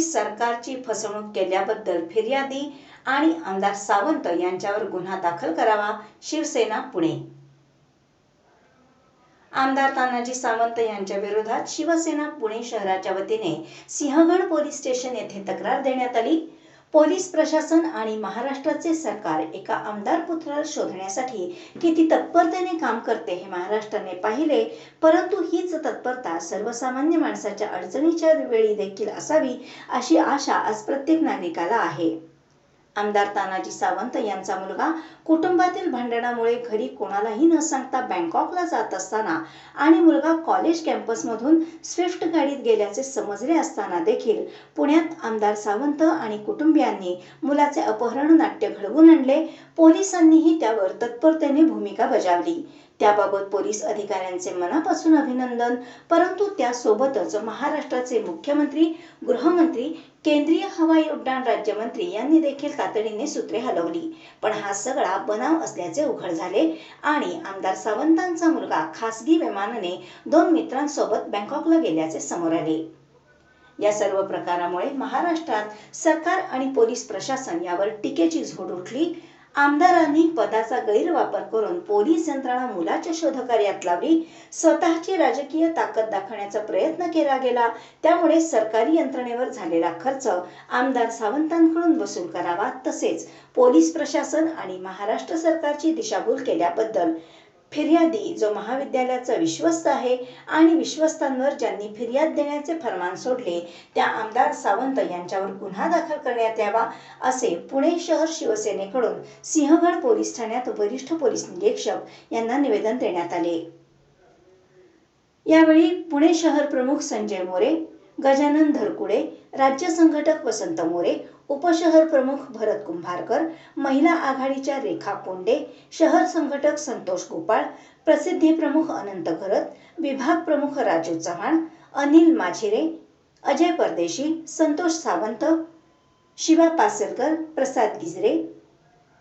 सरकारची फसवणूक केल्याबद्दल फिर्यादी आणि आमदार सावंत यांच्यावर गुन्हा दाखल करावा शिवसेना पुणे. आमदार तानाजी सावंत यांच्या विरोधात शिवसेना पुणे शहराच्या वतीने सिंहगड पोलीस स्टेशन येथे तक्रार देण्यात आली. पोलीस प्रशासन आणि महाराष्ट्राचे सरकार एका आमदार पुत्राला शोधण्यासाठी किती तत्परतेने काम करते हे महाराष्ट्राने पाहिले परंतु हीच तत्परता सर्वसामान्य माणसाच्या अडचणीच्या वेळी देखील असावी अशी आशा आज प्रत्येक नागरिकाला आहे. आमदार तानाजी सावंत यांचा मुलगा कुटुंबातील भांडणामुळे घरी कोणालाही न सांगता बँकॉकला जात असताना आणि मुलगा कॉलेज कॅम्पसमधून स्विफ्ट गाडीत गेल्याचे समजले असताना देखील पुण्यात आमदार सावंत आणि कुटुंबियांनी मुलाचे अपहरण नाट्य घडवून आणले. पोलिसांनीही त्यावर तत्परतेने भूमिका बजावली. त्याबाबत पोलीस अधिकाऱ्यांचे मनापासून अभिनंदन परंतु त्यासोबतच महाराष्ट्राचे मुख्यमंत्री गृहमंत्री केंद्रीय हवाई उड्डाण राज्यमंत्री यांनी देखील तातडीने सूत्रे हलवली. पण हा सगळा बनाव असल्याचे उघड झाले आणि आमदार सावंतांचा मुलगा खासगी विमानाने दोन मित्रांसोबत बँकॉकला गेल्याचे समोर आले. या सर्व प्रकारामुळे महाराष्ट्रात सरकार आणि पोलीस प्रशासन यावर टीकेची झोड उठली. आमदारांनी पदाचा गैरवापर करून पोलीस यंत्रणा मुलाच्या शोधकार्यात लावली. स्वतःची राजकीय ताकद दाखवण्याचा प्रयत्न केला गेला. त्यामुळे सरकारी यंत्रणेवर झालेला खर्च आमदार सावंतांकडून वसूल करावा तसेच पोलीस प्रशासन आणि महाराष्ट्र सरकारची दिशाभूल केल्याबद्दल फिर्यादी जो महाविद्यालयाचा विश्वस्त आहे आणि विश्वस्तांवर ज्यांनी फिर्याद देण्याचे फरमान सोडले त्या आमदार सावंत यांच्यावर गुन्हा दाखल करण्यात यावा असे पुणे शहर शिवसेनेकडून सिंहगड पोलीस ठाण्यात वरिष्ठ पोलीस निरीक्षक यांना निवेदन देण्यात आले. यावेळी पुणे शहर प्रमुख संजय मोरे गजानन धरकुडे राज्य संघटक वसंत मोरे उपशहर प्रमुख भरत कुंभारकर महिला आघाडीच्या रेखा कोंडे शहर संघटक संतोष गोपाळ प्रसिद्धी प्रमुख अनंत घरत विभाग प्रमुख राजू चव्हाण अनिल माझिरे अजय परदेशी संतोष सावंत शिवा पासलकर प्रसाद गिजरे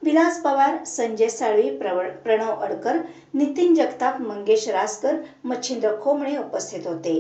विलास पवार संजय साळवी प्रव प्रणव अडकर नितीन जगताप मंगेश रासकर मच्छिंद्र खोमणे उपस्थित होते.